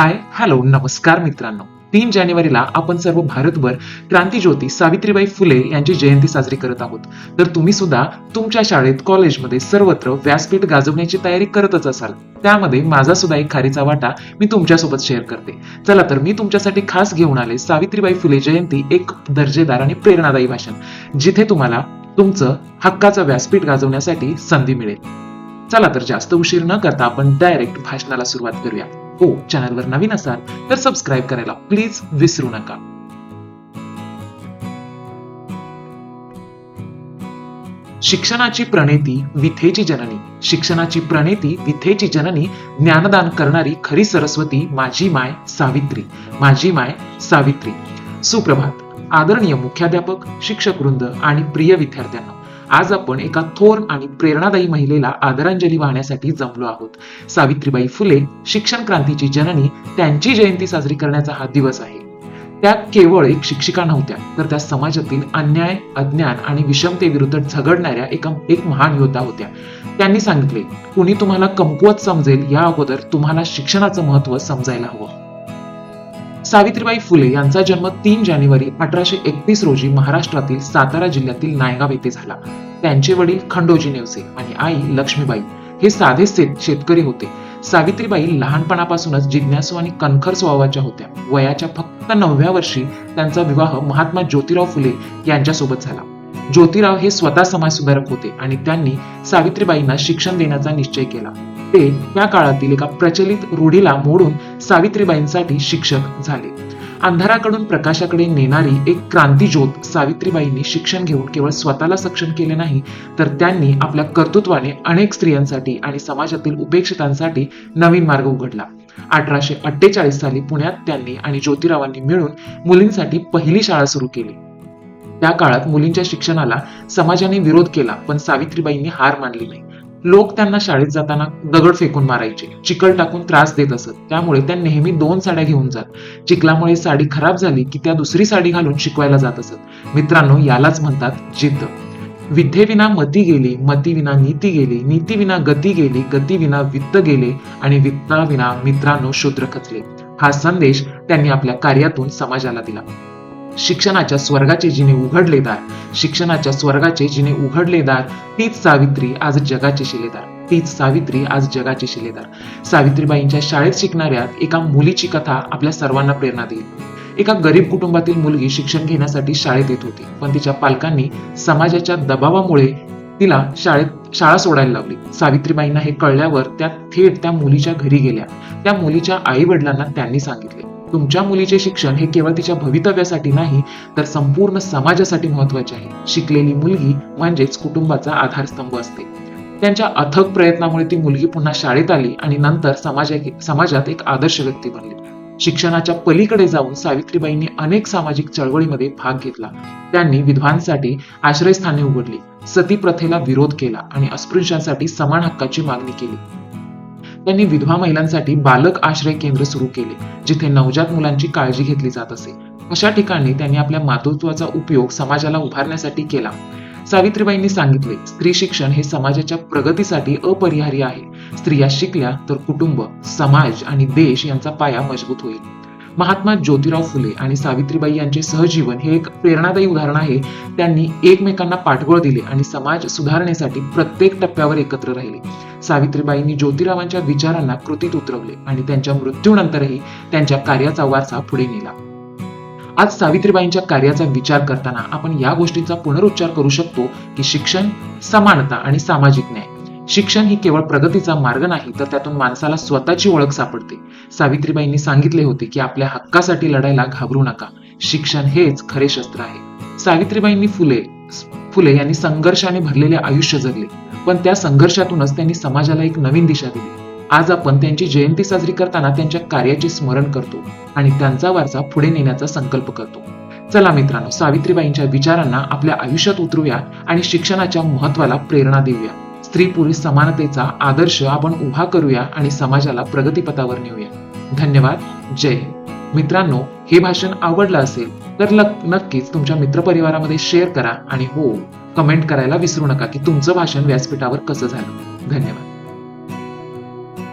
Hi hello नमस्कार मित्रांनो. तीन जानेवारीला आपण सर्व भारतभर क्रांतीज्योती सावित्रीबाई फुले यांची जयंती साजरी करत आहोत. तर तुम्ही सुद्धा तुमच्या शाळेत कॉलेजमध्ये सर्वत्र व्यासपीठ गाजवण्याची तयारी करतच असाल. त्यामध्ये माझा सुद्धा एक खारीचा वाटा मी तुमच्यासोबत शेअर करते. चला तर मी तुमच्यासाठी खास घेऊन आले सावित्रीबाई फुले जयंती एक दर्जेदार आणि प्रेरणादायी भाषण. जिथे तुम्हाला तुमचं हक्काचं व्यासपीठ गाजवण्यासाठी संधी मिळेल. चला तर जास्त उशीर न करता आपण डायरेक्ट भाषणाला सुरुवात करूया. हो चॅनलवर नवीन असाल तर सबस्क्राईब करायला प्लीज विसरू नका. शिक्षणाची प्रणेती विथेची जननी. शिक्षणाची प्रणेती विथेची जननी ज्ञानदान करणारी खरी सरस्वती माझी माय सावित्री. माझी माय सावित्री. सुप्रभात. आदरणीय मुख्याध्यापक शिक्षक वृंद आणि प्रिय विद्यार्थ्यांना. आज आपण एका थोर आणि प्रेरणादायी महिलेला आदरांजली वाहण्यासाठी जमलो आहोत. सावित्रीबाई फुले शिक्षण क्रांतीची जननी त्यांची जयंती साजरी करण्याचा हा दिवस आहे. त्या केवळ एक शिक्षिका नव्हत्या तर त्या समाजातील अन्याय अज्ञान आणि विषमतेविरुद्ध झगडणाऱ्या एका एक महान योद्धा होत्या. त्यांनी सांगितले कुणी तुम्हाला कमकुवत समजेल या अगोदर तुम्हाला शिक्षणाचं महत्त्व समजायला हवं. सावित्रीबाई फुले यांचा जन्म तीन जानेवारी अठराशे एकतीस रोजी महाराष्ट्रातील सातारा जिल्ह्यातील नायगाव येथे झाला. त्यांचे वडील खंडोजी नेवसे आणि आई लक्ष्मीबाई हे साधे शेतकरी होते. सावित्रीबाई लहानपणापासूनच जिज्ञासू आणि कणखर स्वभावाच्या होत्या. वयाच्या फक्त नवव्या वर्षी त्यांचा विवाह महात्मा ज्योतिराव फुले यांच्यासोबत झाला. ज्योतिराव हे स्वतः समाजसुधारक होते आणि त्यांनी सावित्रीबाईंना शिक्षण देण्याचा निश्चय केला. ते त्या काळातील एका प्रचलित रूढीला मोडून सावित्रीबाईंसाठी शिक्षक झाले. अंधाराकडून प्रकाशाकडे नेणारी एक क्रांतीज्योत सावित्रीबाईंनी शिक्षण घेऊन केवळ स्वतःला सक्षम केले नाही तर त्यांनी आपल्या कर्तृत्वाने अनेक स्त्रियांसाठी आणि समाजातील उपेक्षितांसाठी नवीन मार्ग उघडला. अठराशे अठ्ठेचाळीस साली पुण्यात त्यांनी आणि ज्योतिरावांनी मिळून मुलींसाठी पहिली शाळा सुरू केली. त्या काळात मुलींच्या शिक्षणाला समाजाने विरोध केला पण सावित्रीबाईंनी हार मानली नाही. लोक त्यांना शाळेत जाताना दगड फेकून मारायचे चिकल टाकून त्रास देत असत. त्यामुळे त्या नेहमी दोन साड्या घेऊन जात. चिखलामुळे साडी खराब झाली की त्या दुसरी साडी घालून शिकवायला जात असत. मित्रांनो यालाच म्हणतात जिद्द. विद्येविना मती गेली मतीविना नीती गेली नीतीविना गती गेली गतीविना वित्त गेले आणि वित्ताविना मित्रांनो शूद्र खचले. हा संदेश त्यांनी आपल्या कार्यातून समाजाला दिला. शिक्षणाच्या स्वर्गाचे जिने उघडले दार शिक्षणाच्या स्वर्गाचे जिने उघडले दार तीच सावित्री आज जगाचे शिलेदार तीच सावित्री आज जगाचे शिलेदार. सावित्रीबाईंच्या शाळेत शिकणाऱ्या एका मुलीची कथा आपल्या सर्वांना प्रेरणा देईल. एका गरीब कुटुंबातील मुलगी शिक्षण घेण्यासाठी शाळेत येत होती पण तिच्या पालकांनी समाजाच्या दबावामुळे तिला शाळेत शाळा सोडायला लावली. सावित्रीबाईंना हे कळल्यावर त्या थेट त्या मुलीच्या घरी गेल्या. त्या मुलीच्या आई वडिलांना त्यांनी सांगितले तुमच्या मुलीचे शिक्षण हे केवळ तिच्या भवितव्यासाठी नाही तर संपूर्ण समाजासाठी महत्त्वाचे आहे. शिकलेली मुलगी म्हणजेच कुटुंबाचा आधारस्तंभ असते. त्यांच्या अथक प्रयत्नामुळे ती मुलगी पुन्हा शाळेत आली आणि नंतर समाजा समाजात एक आदर्श व्यक्ती बनली. शिक्षणाच्या पलीकडे जाऊन सावित्रीबाईंनी अनेक सामाजिक चळवळीमध्ये भाग घेतला. त्यांनी विधवांसाठी आश्रयस्थाने उघडली सती प्रथेला विरोध केला आणि अस्पृश्यांसाठी समान हक्काची मागणी केली. त्यांनी विधवा महिलांसाठी बालक आश्रय केंद्र सुरू केले जिथे नवजात मुलांची काळजी घेतली जात असे. अशा ठिकाणी त्यांनी आपल्या मातृत्वाचा उपयोग समाजाला उभारण्यासाठी केला. सावित्रीबाईंनी सांगितले स्त्री शिक्षण हे समाजाच्या प्रगतीसाठी अपरिहार्य आहे. स्त्रिया शिकल्या तर कुटुंब समाज आणि देश यांचा पाया मजबूत होईल. महात्मा ज्योतिराव फुले आणि सावित्रीबाई यांचे सहजीवन हे एक प्रेरणादायी उदाहरण आहे. त्यांनी एकमेकांना पाठबळ दिले आणि समाज सुधारणेसाठी प्रत्येक टप्प्यावर एकत्र राहिले. सावित्रीबाईंनी ज्योतिरावांच्या विचारांना कृतीत उतरवले आणि त्यांच्या मृत्यूनंतरही त्यांच्या कार्याचा वारसा पुढे नेला. आज सावित्रीबाईंच्या कार्याचा विचार करताना आपण या गोष्टींचा पुनरुच्चार करू शकतो की शिक्षण समानता आणि सामाजिक न्याय. शिक्षण ही केवळ प्रगतीचा मार्ग नाही तर त्यातून माणसाला स्वतःची ओळख सापडते. सावित्रीबाईंनी सांगितले होते की आपल्या हक्कासाठी लढायला घाबरू नका. शिक्षण हेच खरे शस्त्र आहे. सावित्रीबाईंनी फुले फुले यांनी संघर्षाने भरलेले आयुष्य जगले. पण त्या संघर्षातूनच त्यांनी समाजाला एक नवीन दिशा दिली. आज आपण त्यांची जयंती साजरी करताना त्यांच्या कार्याचे स्मरण करतो आणि त्यांचा वारसा पुढे नेण्याचा संकल्प करतो. चला मित्रांनो सावित्रीबाईंच्या विचारांना आपल्या आयुष्यात उतरूया आणि शिक्षणाच्या महत्वाला प्रेरणा देऊया. स्त्री पुरुष समानतेचा आदर्श आपण उभा करूया आणि समाजाला प्रगतीपथावर नेऊया. धन्यवाद. जय मित्रांनो हे भाषण आवडलं असेल तर नक्कीच तुमच्या मित्रपरिवारामध्ये शेअर करा आणि हो कमेंट करायला विसरू नका की तुमचं भाषण व्यासपीठावर कसं झालं. धन्यवाद.